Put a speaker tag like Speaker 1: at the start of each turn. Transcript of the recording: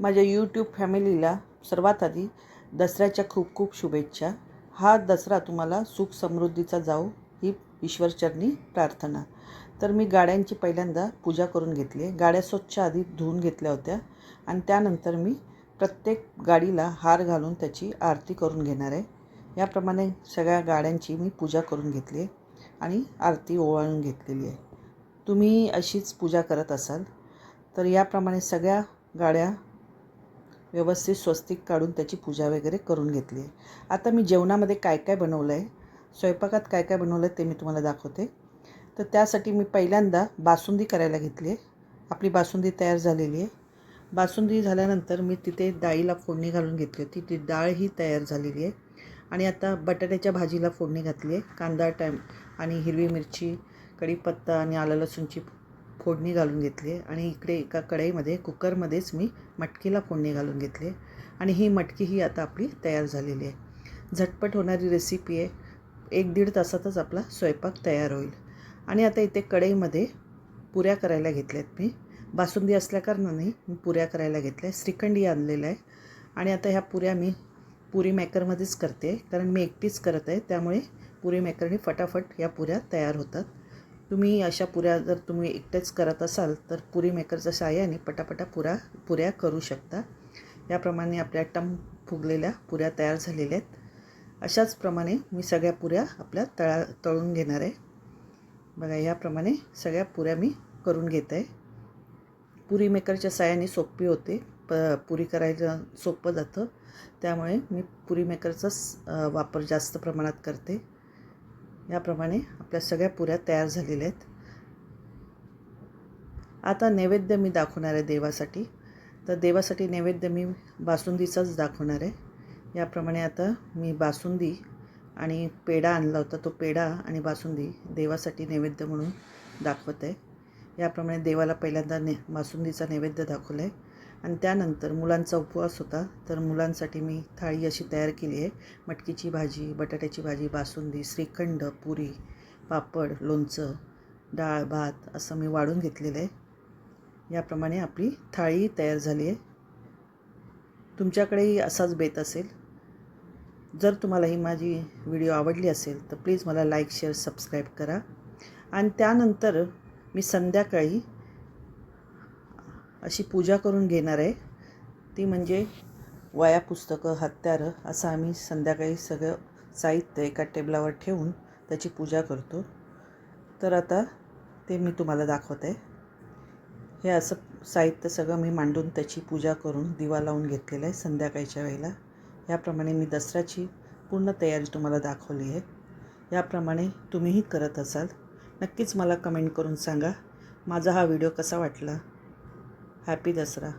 Speaker 1: माझ्या यूट्यूब फॅमिलीला सर्वात आधी दसऱ्याच्या खूप खूप शुभेच्छा. हा दसरा तुम्हाला सुख समृद्धीचा जाऊ ही ईश्वरचरणी प्रार्थना. तर मी गाड्यांची पहिल्यांदा पूजा करून घेतली आहे. गाड्या स्वच्छ आधी धुवून घेतल्या होत्या आणि त्यानंतर मी प्रत्येक गाडीला हार घालून त्याची आरती करून घेणार आहे. याप्रमाणे सगळ्या गाड्यांची मी पूजा करून घेतली आहे आणि आरती ओवाळून घेतलेली आहे. तुम्ही अशीच पूजा करत असाल तर याप्रमाणे सगळ्या गाड्या व्यवस्थित स्वस्तिक काढून त्याची पूजा वगैरे करून घेतली आहे. आता मी जेवणामध्ये काय काय बनवलं आहे स्वयंपाकात काय काय बनवलं आहे ते मी तुम्हाला दाखवते. तर त्यासाठी मी पहिल्यांदा बासुंदी करायला घेतली आहे. आपली बासुंदी तयार झालेली आहे. बासुंदी झाल्यानंतर मी तिथे डाळीला फोडणी घालून घेतली होती. ती डाळ ही तयार झालेली आहे. आणि आता बटाट्याच्या भाजीला फोडणी घातली आहे. कांदा टाईम आणि हिरवी मिरची कढीपत्ता आणि आलं लसूणची फोडणी घालून घेतली आहे. आणि इकडे एका कढईमध्ये कुकरमध्येच मी मटकीला फोडणी घालून घेतली आहे. आणि ही मटकी ही आता आपली तयार झालेली आहे. झटपट होणारी रेसिपी आहे. एक दीड तासातच आपला स्वयंपाक तयार होईल. आणि आता इथे कढईमध्ये पुऱ्या करायला घेतल्यात मी. बासुंदी असल्याकारणाने मी पुऱ्या करायला घेतल्या. श्रीखंडी आणलेलं आहे. आणि आता ह्या पुऱ्या मी पुरी मेकरमध्येच करते. कारण मी एकटीच करत आहे. त्यामुळे पुरी मेकरने फटाफट या पुऱ्या तयार होतात. तुम्ही अशा पुऱ्या जर तुम्ही एकटेच करत असाल तर पुरी मेकरच्या साह्याने पटापटा पुऱ्या पुऱ्या करू शकता. याप्रमाणे आपल्या टम फुगलेल्या पुऱ्या तयार झालेल्या आहेत. अशाच प्रमाणे मी सगळ्या पुऱ्या आपल्या तळा तळून घेणार आहे. बघा याप्रमाणे सगळ्या पुऱ्या मी करून घेत आहे. पुरी मेकरच्या साहाय्याने सोपी होते. प पुरी करायला सोपं जातं. त्यामुळे मी पुरी मेकरचाच वापर जास्त प्रमाणात करते. याप्रमाणे आपल्या सगळ्या पुऱ्या तयार झालेल्या आहेत. आता नैवेद्य मी दाखवणार आहे देवासाठी. तर देवासाठी नैवेद्य मी बासुंदीचाच दाखवणार आहे. याप्रमाणे आता मी बासुंदी आणि पेढा आणला होता. तो पेढा आणि बासुंदी देवासाठी नैवेद्य म्हणून दाखवत आहे. याप्रमाणे देवाला पहिल्यांदा ने बासुंदीचा नैवेद्य दाखवला आहे आणि त्यानंतर मुलांचा उपवास होता. तर मुलांसाठी मी थाळी अशी तयार केली आहे. मटकीची भाजी बटाट्याची भाजी बासुंदी श्रीखंड पुरी पापड लोणचं डाळ भात असं मी वाढून घेतलेलं आहे. याप्रमाणे आपली थाळी तयार झाली आहे. तुमच्याकडेही असाच बेत असेल. जर तुम्हाला ही माझी व्हिडिओ आवडली असेल तर प्लीज मला लाईक शेअर सबस्क्राईब करा. आणि त्यानंतर मी संध्याकाळी अशी पूजा करून घेणार आहे. ती म्हणजे वया पुस्तकं हत्यारं असं आम्ही संध्याकाळी सगळं साहित्य एका टेबलावर ठेवून त्याची पूजा करतो. तर आता ते मी तुम्हाला दाखवत. आहे हे असं साहित्य सगळं मी मांडून त्याची पूजा करून दिवा लावून घेतलेलं आहे संध्याकाळच्या वेळेला. याप्रमाणे मी दसऱ्याची पूर्ण तयारी तुम्हाला दाखवली आहे. याप्रमाणे तुम्हीही करत असाल. नक्कीच मला कमेंट करून सांगा. माझा हा व्हिडिओ कसा वाटला? हॅपी दसरा